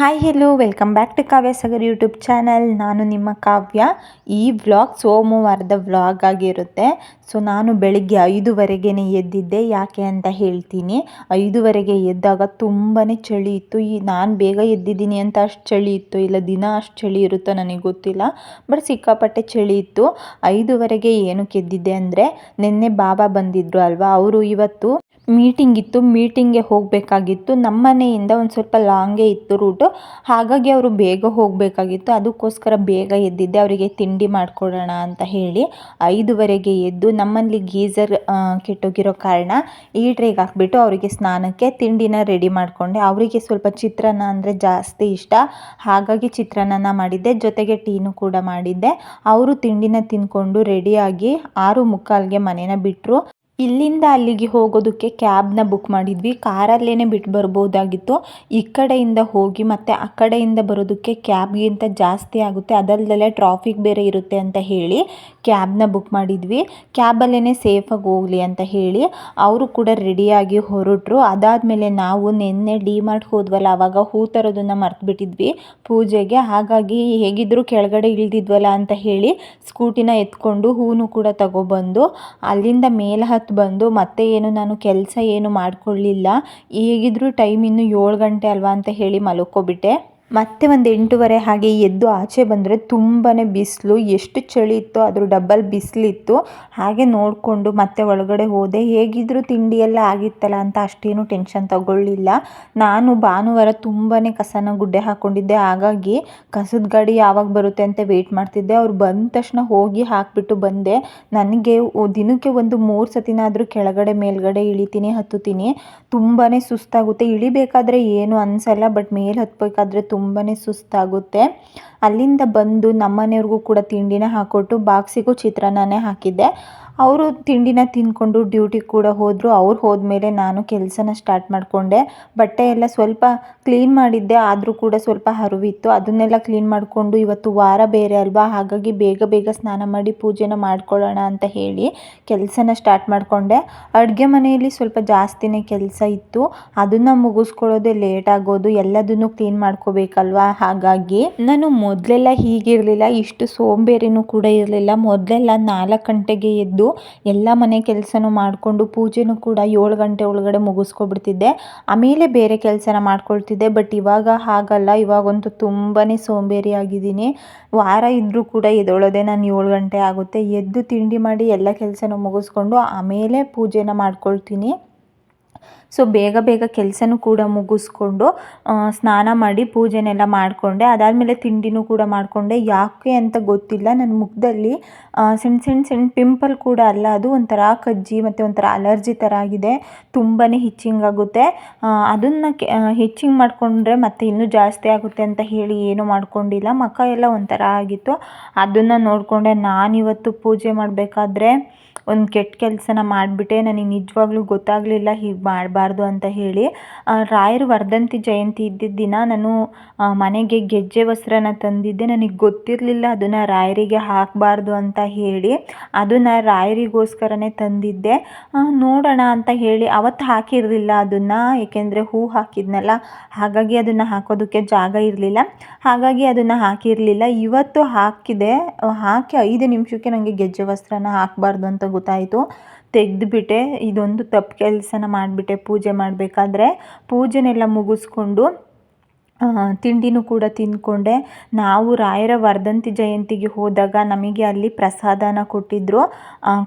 Hi hello welcome back to Kavya Sagar YouTube channel ನಾನು ನಿಮ್ಮ ಕಾವ್ಯ. ಈ ವ್ಲಾಗ್ ಸೋಮವಾರದ ವ್ಲಾಗ್ ಆಗಿರುತ್ತೆ. ಸೊ ನಾನು ಬೆಳಿಗ್ಗೆ ಐದುವರೆಗೆ ಎದ್ದಿದ್ದೆ. ಯಾಕೆ ಅಂತ ಹೇಳ್ತೀನಿ. ಐದುವರೆಗೆ ಎದ್ದಾಗ ತುಂಬಾ ಚಳಿ ಇತ್ತು. ಈ ನಾನು ಬೇಗ ಎದ್ದಿದ್ದೀನಿ ಅಂತ ಅಷ್ಟು ಚಳಿ ಇತ್ತು ಇಲ್ಲ ದಿನ ಅಷ್ಟು ಚಳಿ ಇರುತ್ತೋ ನನಗೆ ಗೊತ್ತಿಲ್ಲ. ಬಟ್ ಸಿಕ್ಕಾಪಟ್ಟೆ ಚಳಿ ಇತ್ತು. ಐದುವರೆಗೆ ಏನಕ್ಕೆ ಎದ್ದಿದ್ದೆ ಅಂದರೆ, ನಿನ್ನೆ ಬಾಬಾ ಬಂದಿದ್ದರು ಅಲ್ವಾ? ಅವರು ಇವತ್ತು ಮೀಟಿಂಗ್ ಇತ್ತು ಮೀಟಿಂಗ್ಗೆ ಹೋಗಬೇಕಾಗಿತ್ತು. ನಮ್ಮ ಮನೆಯಿಂದ ಒಂದು ಸ್ವಲ್ಪ ಲಾಂಗೇ ಇತ್ತು ರೂಟು ಹಾಗಾಗಿ ಅವರು ಬೇಗ ಹೋಗಬೇಕಾಗಿತ್ತು. ಅದಕ್ಕೋಸ್ಕರ ಬೇಗ ಎದ್ದಿದ್ದೆ. ಅವರಿಗೆ ತಿಂಡಿ ಮಾಡಿಕೊಡೋಣ ಅಂತ ಹೇಳಿ ಐದುವರೆಗೆ ಎದ್ದು ನಮ್ಮಲ್ಲಿ ಗೀಝರ್ ಕೆಟ್ಟೋಗಿರೋ ಕಾರಣ ಈಟ್ರಿಗೆ ಹಾಕ್ಬಿಟ್ಟು ಅವರಿಗೆ ಸ್ನಾನಕ್ಕೆ ತಿಂಡಿನ ರೆಡಿ ಮಾಡಿಕೊಂಡೆ. ಅವರಿಗೆ ಸ್ವಲ್ಪ ಚಿತ್ರಾನ್ನ ಅಂದರೆ ಜಾಸ್ತಿ ಇಷ್ಟ. ಹಾಗಾಗಿ ಚಿತ್ರಾನ್ನ ಮಾಡಿದ್ದೆ. ಜೊತೆಗೆ ಟೀನು ಕೂಡ ಮಾಡಿದ್ದೆ. ಅವರು ತಿಂಡಿನ ತಿಂದ್ಕೊಂಡು ರೆಡಿಯಾಗಿ ಆರು ಮುಕ್ಕಾಲ್ಗೆ ಮನೇನ ಬಿಟ್ಟರು ಇಲ್ಲಿಂದ ಅಲ್ಲಿಗೆ ಹೋಗೋದಕ್ಕೆ ಕ್ಯಾಬ್ನ ಬುಕ್ ಮಾಡಿದ್ವಿ. ಕಾರಲ್ಲೇ ಬಿಟ್ಟು ಬರ್ಬೋದಾಗಿತ್ತು. ಈ ಕಡೆಯಿಂದ ಹೋಗಿ ಮತ್ತು ಆ ಕಡೆಯಿಂದ ಬರೋದಕ್ಕೆ ಕ್ಯಾಬ್ಗಿಂತ ಜಾಸ್ತಿ ಆಗುತ್ತೆ. ಅದಲ್ಲದೆ ಟ್ರಾಫಿಕ್ ಬೇರೆ ಇರುತ್ತೆ ಅಂತ ಹೇಳಿ ಕ್ಯಾಬ್ನ ಬುಕ್ ಮಾಡಿದ್ವಿ. ಕ್ಯಾಬಲ್ಲೇ ಸೇಫಾಗಿ ಹೋಗಲಿ ಅಂತ ಹೇಳಿ ಅವರು ಕೂಡ ರೆಡಿಯಾಗಿ ಹೊರಟರು. ಅದಾದಮೇಲೆ ನಾವು ನಿನ್ನೆ ಡಿ ಮಾರ್ಟ್ ಹೋದ್ವಲ್ಲ ಆವಾಗ ಹೂ ತರೋದನ್ನು ಮರ್ತುಬಿಟ್ಟಿದ್ವಿ ಪೂಜೆಗೆ. ಹಾಗಾಗಿ ಹೇಗಿದ್ದರೂ ಕೆಳಗಡೆ ಇಳಿದಿದ್ವಲ್ಲ ಅಂತ ಹೇಳಿ ಸ್ಕೂಟಿನ ಎತ್ಕೊಂಡು ಹೂನು ಕೂಡ ತಗೊಬಂದು ಅಲ್ಲಿಂದ ಮೇಲೆ ಬಂದು ಮತ್ತೆ ಏನು ನಾನು ಕೆಲಸ ಏನು ಮಾಡಿಕೊಳ್ಳಿಲ್ಲ ಹೇಗಿದ್ದರೂ ಟೈಮ್ ಇನ್ನು ಏಳು ಗಂಟೆ ಅಲ್ವಾ ಅಂತ ಹೇಳಿ ಮಲ್ಕೊಬಿಟ್ಟೆ. ಮತ್ತೆ ಒಂದು ಎಂಟೂವರೆ ಹಾಗೆ ಎದ್ದು ಆಚೆ ಬಂದರೆ ತುಂಬಾ ಬಿಸಿಲು, ಎಷ್ಟು ಚಳಿ ಇತ್ತು ಅದ್ರ ಡಬ್ಬಲ್ ಬಿಸಿಲಿತ್ತು. ಹಾಗೆ ನೋಡಿಕೊಂಡು ಮತ್ತೆ ಒಳಗಡೆ ಹೋದೆ. ಹೇಗಿದ್ದರೂ ತಿಂಡಿ ಎಲ್ಲ ಆಗಿತ್ತಲ್ಲ ಅಂತ ಅಷ್ಟೇನು ಟೆನ್ಷನ್ ತಗೊಳ್ಳಿಲ್ಲ. ನಾನು ಭಾನುವಾರ ತುಂಬಾ ಕಸನ ಗುಡ್ಡೆ ಹಾಕ್ಕೊಂಡಿದ್ದೆ ಹಾಗಾಗಿ ಕಸದ ಗಾಡಿ ಯಾವಾಗ ಬರುತ್ತೆ ಅಂತ ವೆಯ್ಟ್ ಮಾಡ್ತಿದ್ದೆ. ಅವ್ರು ಬಂದ ತಕ್ಷಣ ಹೋಗಿ ಹಾಕಿಬಿಟ್ಟು ಬಂದೆ. ನನಗೆ ದಿನಕ್ಕೆ ಒಂದು ಮೂರು ಸತಿನಾದರೂ ಕೆಳಗಡೆ ಮೇಲ್ಗಡೆ ಇಳಿತೀನಿ ಹತ್ತುತ್ತೀನಿ ತುಂಬಾ ಸುಸ್ತಾಗುತ್ತೆ. ಇಳಿಬೇಕಾದ್ರೆ ಏನು ಅನಿಸಲ್ಲ, ಬಟ್ ಮೇಲೆ ಹತ್ತಬೇಕಾದ್ರೆ ತುಂಬ ತುಂಬಾ ಸುಸ್ತಾಗುತ್ತೆ. ಅಲ್ಲಿಂದ ಬಂದು ನಮ್ಮನೆಯವ್ರಿಗೂ ಕೂಡ ತಿಂಡಿನ ಹಾಕ್ಕೊಟ್ಟು ಬಾಕ್ಸಿಗೂ ಚಿತ್ರಾನ್ನನೇ ಹಾಕಿದ್ದೆ. ಅವರು ತಿಂಡಿನ ತಿನ್ಕೊಂಡು ಡ್ಯೂಟಿಗೆ ಕೂಡ ಹೋದರು. ಅವ್ರು ಹೋದ್ಮೇಲೆ ನಾನು ಕೆಲಸನ ಸ್ಟಾರ್ಟ್ ಮಾಡಿಕೊಂಡೆ. ಬಟ್ಟೆ ಎಲ್ಲ ಸ್ವಲ್ಪ ಕ್ಲೀನ್ ಮಾಡಿದ್ದೆ. ಆದರೂ ಕೂಡ ಸ್ವಲ್ಪ ಹರಿವಿತ್ತು. ಅದನ್ನೆಲ್ಲ ಕ್ಲೀನ್ ಮಾಡಿಕೊಂಡು ಇವತ್ತು ವಾರ ಬೇರೆ ಅಲ್ವಾ? ಹಾಗಾಗಿ ಬೇಗ ಬೇಗ ಸ್ನಾನ ಮಾಡಿ ಪೂಜೆನ ಮಾಡ್ಕೊಳ್ಳೋಣ ಅಂತ ಹೇಳಿ ಕೆಲಸನ ಸ್ಟಾರ್ಟ್ ಮಾಡಿಕೊಂಡೆ. ಅಡುಗೆ ಮನೆಯಲ್ಲಿ ಸ್ವಲ್ಪ ಜಾಸ್ತಿನೇ ಕೆಲಸ ಇತ್ತು. ಅದನ್ನು ಮುಗಿಸ್ಕೊಳ್ಳೋದೇ ಲೇಟ್ ಆಗೋದು. ಎಲ್ಲದನ್ನು ಕ್ಲೀನ್ ಮಾಡ್ಕೋಬೇಕಲ್ವಾ? ಹಾಗಾಗಿ ನಾನು ಮೊದಲೆಲ್ಲ ಹೀಗಿರಲಿಲ್ಲ. ಇಷ್ಟು ಸೋಂಬೇರಿನೂ ಕೂಡ ಇರಲಿಲ್ಲ. ಮೊದಲೆಲ್ಲ ನಾಲ್ಕು ಗಂಟೆಗೆ ಎದ್ದು ಎಲ್ಲ ಮನೆ ಕೆಲಸನೂ ಮಾಡಿಕೊಂಡು ಪೂಜೆನೂ ಕೂಡ ಏಳು ಗಂಟೆ ಒಳಗಡೆ ಮುಗಿಸ್ಕೊಬಿಡ್ತಿದ್ದೆ. ಆಮೇಲೆ ಬೇರೆ ಕೆಲಸನ ಮಾಡ್ಕೊಳ್ತಿದ್ದೆ ಬಟ್ ಇವಾಗ ಹಾಗಲ್ಲ. ಇವಾಗಂತೂ ತುಂಬಾ ಸೋಂಬೇರಿ ಆಗಿದ್ದೀನಿ. ವಾರ ಇದ್ದರೂ ಕೂಡ ಎದ್ದೊಳೋದೆ ನಾನು ಏಳು ಗಂಟೆ ಆಗುತ್ತೆ. ಎದ್ದು ತಿಂಡಿ ಮಾಡಿ ಎಲ್ಲ ಕೆಲಸನೂ ಮುಗಿಸ್ಕೊಂಡು ಆಮೇಲೆ ಪೂಜೆನ ಮಾಡ್ಕೊಳ್ತೀನಿ. ಸೊ ಬೇಗ ಬೇಗ ಕೆಲಸನೂ ಕೂಡ ಮುಗಿಸ್ಕೊಂಡು ಸ್ನಾನ ಮಾಡಿ ಪೂಜೆನೆಲ್ಲ ಮಾಡಿಕೊಂಡೆ. ಅದಾದಮೇಲೆ ತಿಂಡಿನೂ ಕೂಡ ಮಾಡಿಕೊಂಡೆ. ಯಾಕೆ ಅಂತ ಗೊತ್ತಿಲ್ಲ. ನನ್ನ ಮುಖದಲ್ಲಿ ಸಣ್ಣ ಸಣ್ಣ ಸಣ್ಣ ಪಿಂಪಲ್ ಕೂಡ ಅಲ್ಲ. ಅದು ಒಂಥರ ಕಜ್ಜಿ ಮತ್ತು ಒಂಥರ ಅಲರ್ಜಿ ಥರ ಆಗಿದೆ. ತುಂಬಾ ಹಿಚ್ಚಿಂಗ್ ಆಗುತ್ತೆ. ಅದನ್ನು ಹಿಚ್ಚಿಂಗ್ ಮಾಡಿಕೊಂಡ್ರೆ ಮತ್ತೆ ಇನ್ನೂ ಜಾಸ್ತಿ ಆಗುತ್ತೆ ಅಂತ ಹೇಳಿ ಏನೂ ಮಾಡ್ಕೊಂಡಿಲ್ಲ. ಮಖ ಎಲ್ಲ ಒಂಥರ ಆಗಿತ್ತು. ಅದನ್ನು ನೋಡಿಕೊಂಡೆ. ನಾನಿವತ್ತು ಪೂಜೆ ಮಾಡಬೇಕಾದ್ರೆ ಒಂದು ಕೆಟ್ಟ ಕೆಲಸನ ಮಾಡಿಬಿಟ್ಟೆ, ನನಗೆ ನಿಜವಾಗ್ಲೂ ಗೊತ್ತಾಗಲಿಲ್ಲ ಹೀಗೆ ಮಾಡಬಾರ್ದು ಅಂತ ಹೇಳಿ ರಾಯರ ವರ್ಧಂತಿ ಜಯಂತಿ ಇದ್ದಿದ್ದ ದಿನ ನಾನು ಮನೆಗೆ ಗೆಜ್ಜೆ ವಸ್ತ್ರನ ತಂದಿದ್ದೆ. ನನಗೆ ಗೊತ್ತಿರಲಿಲ್ಲ ಅದನ್ನು ರಾಯರಿಗೆ ಹಾಕಬಾರ್ದು ಅಂತ ಹೇಳಿ, ಅದನ್ನು ರಾಯರಿಗೋಸ್ಕರನೇ ತಂದಿದ್ದೆ. ನೋಡೋಣ ಅಂತ ಹೇಳಿ ಅವತ್ತು ಹಾಕಿರಲಿಲ್ಲ ಅದನ್ನು, ಏಕೆಂದರೆ ಹೂ ಹಾಕಿದ್ನಲ್ಲ, ಹಾಗಾಗಿ ಅದನ್ನು ಹಾಕೋದಕ್ಕೆ ಜಾಗ ಇರಲಿಲ್ಲ. ಹಾಗಾಗಿ ಅದನ್ನು ಹಾಕಿರಲಿಲ್ಲ. ಇವತ್ತು ಹಾಕಿದೆ, ಹಾಕಿ ಐದು ನಿಮಿಷಕ್ಕೆ ನನಗೆ ಗೆಜ್ಜೆ ವಸ್ತ್ರನ ಹಾಕಬಾರ್ದು ಅಂತ ಗೊತ್ತಾಯಿತು. ತೆಗೆದುಬಿಟ್ಟೆ ಇದೊಂದು ತಪ್ಪು ಕೆಲಸನ ಮಾಡಿಬಿಟ್ಟೆ. ಪೂಜೆ ಮಾಡಬೇಕಾದ್ರೆ ಪೂಜೆನೆಲ್ಲ ಮುಗಿಸ್ಕೊಂಡು ತಿಂಡಿನೂ ಕೂಡ ತಿಂದ್ಕೊಂಡೆ. ನಾವು ರಾಯರ ವರ್ಧಂತಿ ಜಯಂತಿಗೆ ಹೋದಾಗ ನಮಗೆ ಅಲ್ಲಿ ಪ್ರಸಾದನ ಕೊಟ್ಟಿದ್ದರು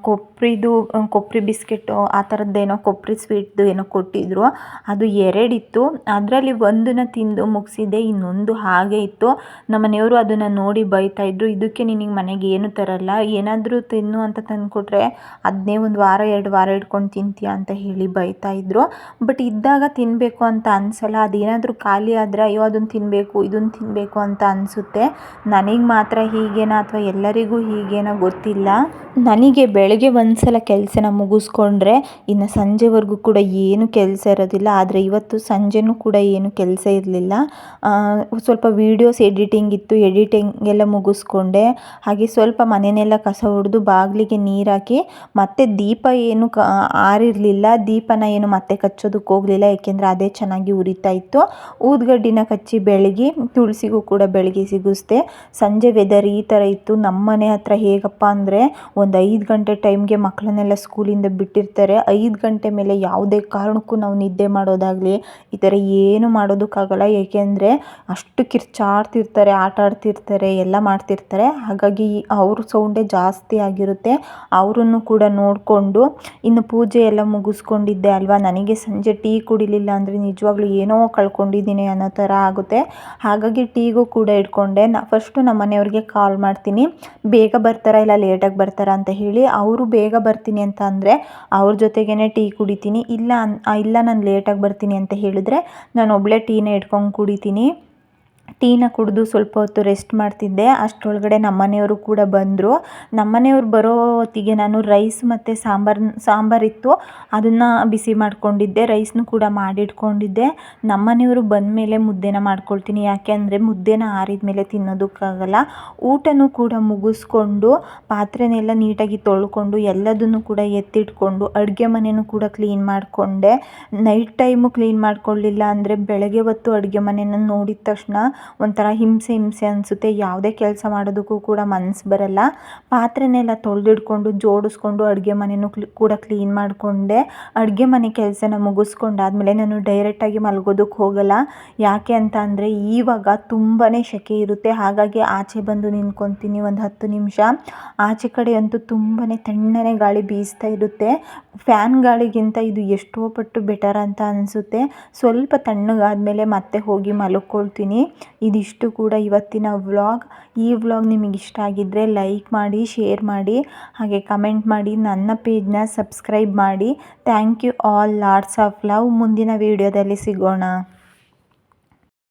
ಕೊಬ್ಬರಿದು ಕೊಬ್ಬರಿ ಬಿಸ್ಕೆಟು, ಆ ಥರದ್ದೇನೋ ಕೊಬ್ಬರಿ ಸ್ವೀಟ್ದು ಏನೋ ಕೊಟ್ಟಿದ್ದರು ಅದು ಎರಡಿತ್ತು. ಅದರಲ್ಲಿ ಒಂದನ್ನು ತಿಂದು ಮುಗಿಸಿದೆ, ಇನ್ನೊಂದು ಹಾಗೆ ಇತ್ತು. ನಮ್ಮ ಮನೆಯವರು ಅದನ್ನು ನೋಡಿ ಬೈತಾಯಿದ್ರು ಇದಕ್ಕೆ ನಿನಗೆ ಮನೆಗೆ ಏನು ತರಲ್ಲ? ಏನಾದರೂ ತಿನ್ನು ಅಂತ ತಂದುಕೊಟ್ರೆ ಅದನ್ನೇ ಒಂದು ವಾರ, ಎರಡು ವಾರ ಇಟ್ಕೊಂಡು ತಿಂತೀಯ? ಅಂತ ಹೇಳಿ ಬೈತಾಯಿದ್ರು ಬಟ್ ಇದ್ದಾಗ ತಿನ್ನಬೇಕು ಅಂತ ಅನಿಸಲ್ಲ. ಅದೇನಾದರೂ ಖಾಲಿ ಆದರೆ, ಅಯ್ಯೋ ಅದನ್ನು ತಿನ್ನಬೇಕು, ಇದನ್ನು ತಿನ್ನಬೇಕು ಅಂತ ಅನಿಸುತ್ತೆ. ನನಗೆ ಮಾತ್ರ ಹೀಗೇನಾ ಅಥವಾ ಎಲ್ಲರಿಗೂ ಹೀಗೇನಾ ಗೊತ್ತಿಲ್ಲ. ನನಗೆ ಬೆಳಗ್ಗೆ ಒಂದು ಸಲ ಕೆಲಸನ ಮುಗಿಸ್ಕೊಂಡ್ರೆ ಇನ್ನು ಸಂಜೆವರೆಗೂ ಕೂಡ ಏನು ಕೆಲಸ ಇರೋದಿಲ್ಲ. ಆದರೆ ಇವತ್ತು ಸಂಜೆನೂ ಕೂಡ ಏನು ಕೆಲಸ ಇರಲಿಲ್ಲ. ಸ್ವಲ್ಪ ವೀಡಿಯೋಸ್ ಎಡಿಟಿಂಗ್ ಇತ್ತು, ಎಡಿಟಿಂಗ್ ಎಲ್ಲ ಮುಗಿಸ್ಕೊಂಡೆ. ಹಾಗೆ ಸ್ವಲ್ಪ ಮನೆಯೆಲ್ಲ ಕಸ ಹೊಡೆದು ಬಾಗಿಲಿಗೆ ನೀರು ಹಾಕಿ ಮತ್ತೆ ದೀಪ ಏನು ಕ, ಆರಿರಲಿಲ್ಲ. ದೀಪನ ಏನು ಮತ್ತೆ ಕಚ್ಚೋದಕ್ಕೆ ಹೋಗಲಿಲ್ಲ. ಏಕೆಂದರೆ ಅದೇ ಚೆನ್ನಾಗಿ ಉರಿತಾ ಇತ್ತು. ಊದುಗಡ್ಡಿನ ಹಚ್ಚಿ ಬೆಳಗಿ, ತುಳಸಿಗೂ ಕೂಡ ಬೆಳಗ್ಗೆ ಸಿಗಿಸ್ದೆ ಸಂಜೆ ವೆದರ್ ಈ ಥರ ಇತ್ತು. ನಮ್ಮ ಮನೆ ಹತ್ರ ಹೇಗಪ್ಪ ಅಂದರೆ ಒಂದು ಐದು ಗಂಟೆ ಟೈಮ್ಗೆ ಮಕ್ಕಳನ್ನೆಲ್ಲ ಸ್ಕೂಲಿಂದ ಬಿಟ್ಟಿರ್ತಾರೆ. ಐದು ಗಂಟೆ ಮೇಲೆ ಯಾವುದೇ ಕಾರಣಕ್ಕೂ ನಾವು ನಿದ್ದೆ ಮಾಡೋದಾಗಲಿ ಈ ಥರ ಏನು ಮಾಡೋದಕ್ಕಾಗಲ್ಲ. ಏಕೆಂದರೆ ಅಷ್ಟು ಕಿರ್ಚಾಡ್ತಿರ್ತಾರೆ, ಆಟ ಆಡ್ತಿರ್ತಾರೆ, ಎಲ್ಲ ಮಾಡ್ತಿರ್ತಾರೆ. ಹಾಗಾಗಿ ಅವ್ರ ಸೌಂಡೇ ಜಾಸ್ತಿ ಆಗಿರುತ್ತೆ. ಅವರನ್ನು ಕೂಡ ನೋಡಿಕೊಂಡು ಇನ್ನು ಪೂಜೆ ಎಲ್ಲ ಮುಗಿಸ್ಕೊಂಡಿದ್ದೆ ಅಲ್ವಾ? ನನಗೆ ಸಂಜೆ ಟೀ ಕುಡಿಲಿಲ್ಲ ಅಂದರೆ ನಿಜವಾಗ್ಲೂ ಏನೋ ಕಳ್ಕೊಂಡಿದ್ದೀನಿ ಅನ್ನೋ ಥರ ಆಗುತ್ತೆ. ಹಾಗಾಗಿ ಟೀಗೂ ಕೂಡ ಇಟ್ಕೊಂಡೆ. ನಾ ಫಸ್ಟು ನಮ್ಮ ಮನೆಯವ್ರಿಗೆ ಕಾಲ್ ಮಾಡ್ತೀನಿ. ಬೇಗ ಬರ್ತಾರಾ ಇಲ್ಲ ಲೇಟಾಗಿ ಬರ್ತಾರಾ ಅಂತ ಹೇಳಿ ಅವರು ಬೇಗ ಬರ್ತೀನಿ ಅಂತ ಅಂದರೆ ಅವ್ರ ಜೊತೆಗೇ ಟೀ ಕುಡಿತೀನಿ. ಇಲ್ಲ ಇಲ್ಲ ನಾನು ಲೇಟಾಗಿ ಬರ್ತೀನಿ ಅಂತ ಹೇಳಿದ್ರೆ ನಾನು ಒಬ್ಬಳೇ ಟೀನೇ ಇಟ್ಕೊಂಡು ಕುಡಿತೀನಿ. ಟೀನ ಕುಡಿದು ಸ್ವಲ್ಪ ಹೊತ್ತು ರೆಸ್ಟ್ ಮಾಡ್ತಿದ್ದೆ. ಅಷ್ಟರೊಳಗಡೆ ನಮ್ಮನೆಯವರು ಕೂಡ ಬಂದರು. ನಮ್ಮ ಮನೆಯವ್ರು ಬರೋ ಹೊತ್ತಿಗೆ ನಾನು ರೈಸ್ ಮತ್ತು ಸಾಂಬಾರ್ ಸಾಂಬಾರಿತ್ತು ಅದನ್ನು ಬಿಸಿ ಮಾಡ್ಕೊಂಡಿದ್ದೆ. ರೈಸ್ನು ಕೂಡ ಮಾಡಿಟ್ಕೊಂಡಿದ್ದೆ. ನಮ್ಮನೆಯವರು ಬಂದಮೇಲೆ ಮುದ್ದೆನ ಮಾಡ್ಕೊಳ್ತೀನಿ. ಯಾಕೆ ಅಂದರೆ ಮುದ್ದೆನ ಆರಿದ ಮೇಲೆ ತಿನ್ನೋದಕ್ಕಾಗಲ್ಲ. ಊಟನೂ ಕೂಡ ಮುಗಿಸ್ಕೊಂಡು ಪಾತ್ರೆನೆಲ್ಲ ನೀಟಾಗಿ ತೊಳ್ಕೊಂಡು ಎಲ್ಲದನ್ನು ಕೂಡ ಎತ್ತಿಟ್ಕೊಂಡು ಅಡುಗೆ ಮನೆಯೂ ಕೂಡ ಕ್ಲೀನ್ ಮಾಡಿಕೊಂಡೆ. ನೈಟ್ ಟೈಮು ಕ್ಲೀನ್ ಮಾಡ್ಕೊಳ್ಳಿಲ್ಲ ಅಂದರೆ ಬೆಳಗ್ಗೆ ಹೊತ್ತು ಅಡುಗೆ ಮನೆಯನ್ನು ನೋಡಿದ ತಕ್ಷಣ ಒಂಥರ ಹಿಂಸೆ ಹಿಂಸೆ ಅನಿಸುತ್ತೆ. ಯಾವುದೇ ಕೆಲಸ ಮಾಡೋದಕ್ಕೂ ಕೂಡ ಮನಸ್ಸು ಬರಲ್ಲ. ಪಾತ್ರೆನೆಲ್ಲ ತೊಳೆದಿಡ್ಕೊಂಡು, ಜೋಡಿಸ್ಕೊಂಡು ಅಡುಗೆ ಮನೆಯೂ ಕೂಡ ಕ್ಲೀನ್ ಮಾಡಿಕೊಂಡೆ. ಅಡುಗೆ ಮನೆ ಕೆಲಸನ ಮುಗಿಸ್ಕೊಂಡಾದ್ಮೇಲೆ ನಾನು ಡೈರೆಕ್ಟಾಗಿ ಮಲಗೋದಕ್ಕೆ ಹೋಗಲ್ಲ. ಯಾಕೆ ಅಂತ ಅಂದರೆ, ಈವಾಗ ತುಂಬಾ ಸೆಕೆ ಇರುತ್ತೆ. ಹಾಗಾಗಿ ಆಚೆ ಬಂದು ನಿಂತ್ಕೊತೀನಿ ಒಂದು ಹತ್ತು ನಿಮಿಷ. ಆಚೆ ಕಡೆ ಅಂತೂ ತುಂಬಾ ತಣ್ಣನೆ ಗಾಳಿ ಬೀಸ್ತಾ ಇರುತ್ತೆ. ಫ್ಯಾನ್ ಗಾಳಿಗಿಂತ ಇದು ಎಷ್ಟೋ ಪಟ್ಟು ಬೆಟರ್ ಅಂತ ಅನಿಸುತ್ತೆ. ಸ್ವಲ್ಪ ತಣ್ಣಗಾದ್ಮೇಲೆ ಮತ್ತೆ ಹೋಗಿ ಮಲ್ಕೊಳ್ತೀನಿ. ಇದಿಷ್ಟು ಕೂಡ ಇವತ್ತಿನ ವ್ಲಾಗ್. ಈ ವ್ಲಾಗ್ ನಿಮಗೆ ಇಷ್ಟ ಆಗಿದ್ದರೆ ಲೈಕ್ ಮಾಡಿ, ಶೇರ್ ಮಾಡಿ, ಹಾಗೆ ಕಮೆಂಟ್ ಮಾಡಿ, ನನ್ನ ಪೇಜ್ನ ಸಬ್ಸ್ಕ್ರೈಬ್ ಮಾಡಿ. Thank you all lots of love. ಮುಂದಿನ ವೀಡಿಯೋದಲ್ಲಿ ಸಿಗೋಣ.